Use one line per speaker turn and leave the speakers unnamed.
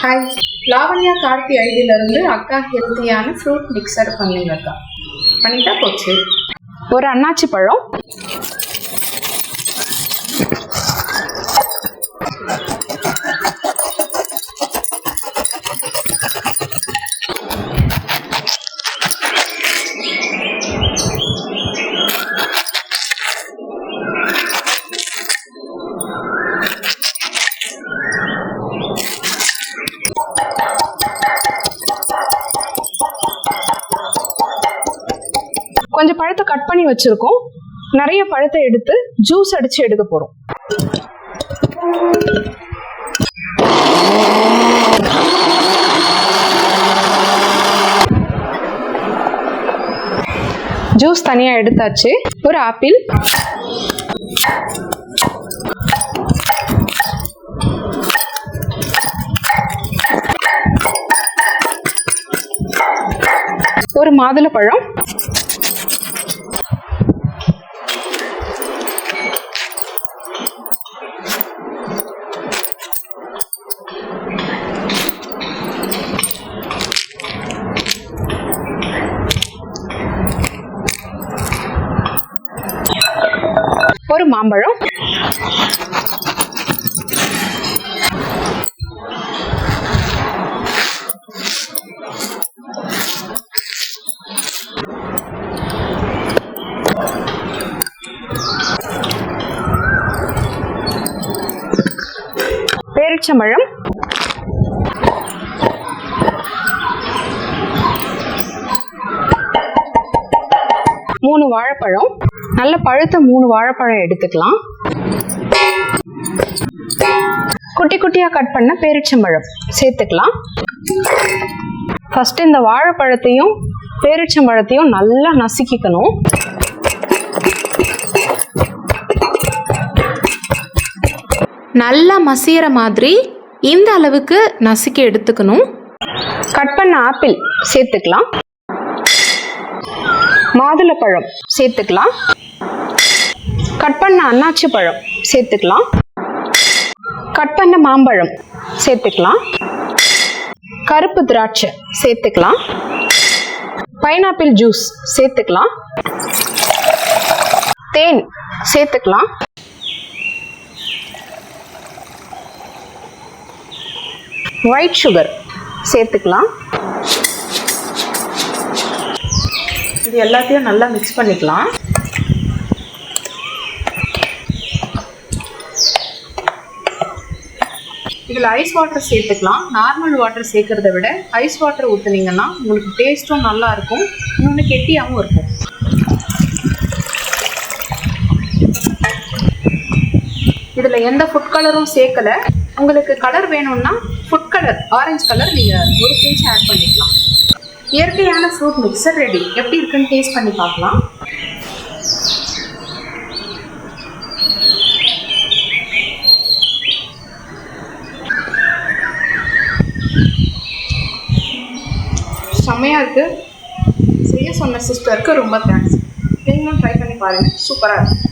Hi Lavanya Karthi ஐடியில இருந்து அக்கா ஹெல்த்தியான ஃப்ரூட் மிக்சர் பண்ணீங்க அக்கா பண்ணிட்டா போச்சு.
ஒரு அண்ணாச்சி பழம். கொஞ்சம் பழத்தை கட் பண்ணி வச்சிருக்கோம். நிறைய பழத்தை எடுத்து ஜூஸ் அடிச்சு எடுக்க போறோம். ஜூஸ் தனியா எடுத்தாச்சு. ஒரு ஆப்பிள் ஒரு மாதுளப்பழம் ஒரு மாம்பழம். பேரிச்சம்பழம். மூணு வாழைப்பழம். நல்ல பழுத்த மூணு வாழைப்பழம் எடுத்துக்கலாம். குட்டி குட்டியா கட் பண்ண பேரிச்சம்பழம் சேர்த்துக்கலாம். ஃபர்ஸ்ட் இந்த வாழைப்பழத்தையும் பேரிச்சம்பழத்தையும் நல்லா நசுக்கிக்கணும்.
நல்லா மசிகிற மாதிரி இந்த அளவுக்கு நசுக்கி எடுத்துக்கணும்.
கட் பண்ண ஆப்பிள் சேர்த்துக்கலாம். மாதுளப்பழம் சேர்த்துக்கலாம். கட் பண்ண அன்னாச்சி பழம் சேர்த்துக்கலாம். கட் பண்ண மாம்பழம் சேர்த்துக்கலாம். கருப்பு திராட்சை சேர்த்துக்கலாம். பைனாப்பிள் ஜூஸ் சேர்த்துக்கலாம். தேன் சேர்த்துக்கலாம். ஒயிட் சுகர் சேர்த்துக்கலாம்.
இது எல்லாத்தையும் நல்லா மிக்ஸ் பண்ணிக்கலாம். இதில் ஐஸ் வாட்டர் சேர்த்துக்கலாம். நார்மல் வாட்டர் சேர்க்கறத விட ஐஸ் வாட்டர் ஊற்றுனீங்கன்னா உங்களுக்கு டேஸ்ட்டும் நல்லா இருக்கும். இன்னொன்று கெட்டியாகவும் இருக்கும். இதில் எந்த ஃபுட் கலரும் சேர்க்கல. உங்களுக்கு கலர் வேணும்னா ஃபுட் கலர் ஆரஞ்சு கலர் நீங்கள் ஒரு பிஞ்ச் ஆட் பண்ணிக்கலாம். இயற்கையான ஃப்ரூட் மிக்சர் ரெடி எப்படி இருக்குன்னு டேஸ்ட் பண்ணி பார்க்கலாம். செம்மையாக இருக்குது செய்ய சொன்ன சிஸ்டருக்கு ரொம்ப தேங்க்ஸ் நீங்களும் ட்ரை பண்ணி பாருங்கள் சூப்பராக இருக்கும்